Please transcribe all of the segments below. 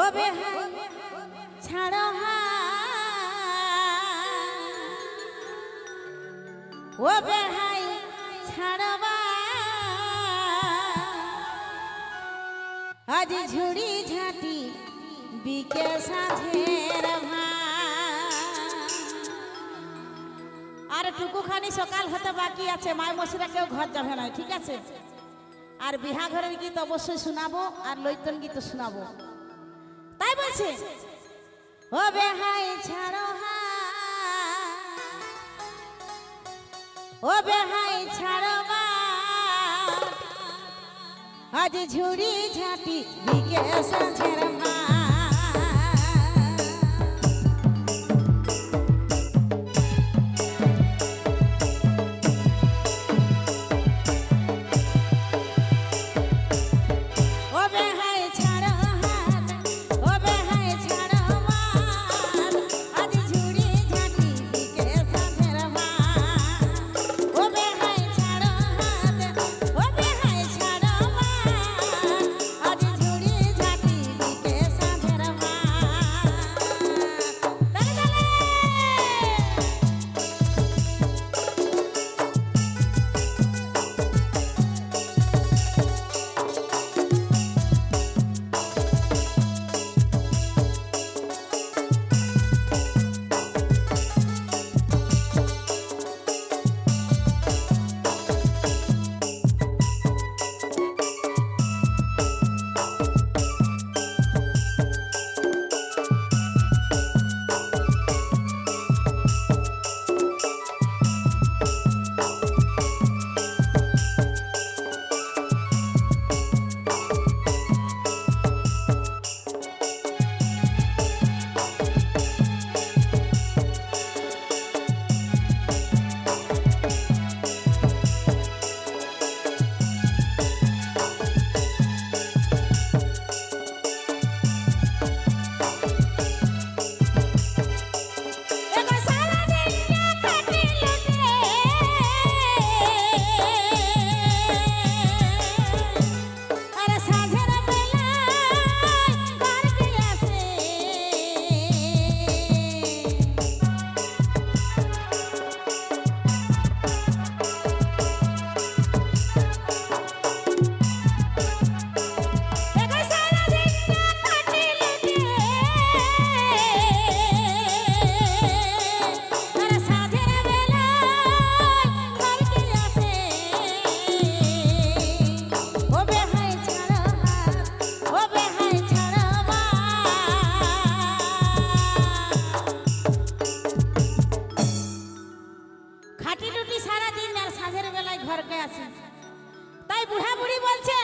ও বেহাই ছাড়ো ও বেহাই ছাড়বা আজ ঝুড়ি ঝাঁটি বিকে সাঁঝের আর টুকুখানি সকাল হতে বাকি আছে, মায় মশিরা কেউ ঘর যাবে না, ঠিক আছে? আর বিহা ঘরের গীত অবশ্যই শোনাবো, আর লৈতন গীত শোনাবো। তাই বলছে? ও বেহাই ছাড়ো হা ও বেহাই ছাড়ো বা আজ ঝুড়ি ঝাঁটি বিকে সাঁঝের মা আসে তাই বুড়া বুড়ি বলছে,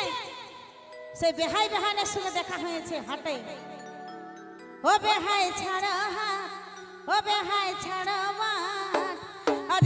সেই বেহাই বেহানের সঙ্গে দেখা হয়েছে হাটে। ও বেহাই ছাড়া ও বেহাই ছাড়ো আজ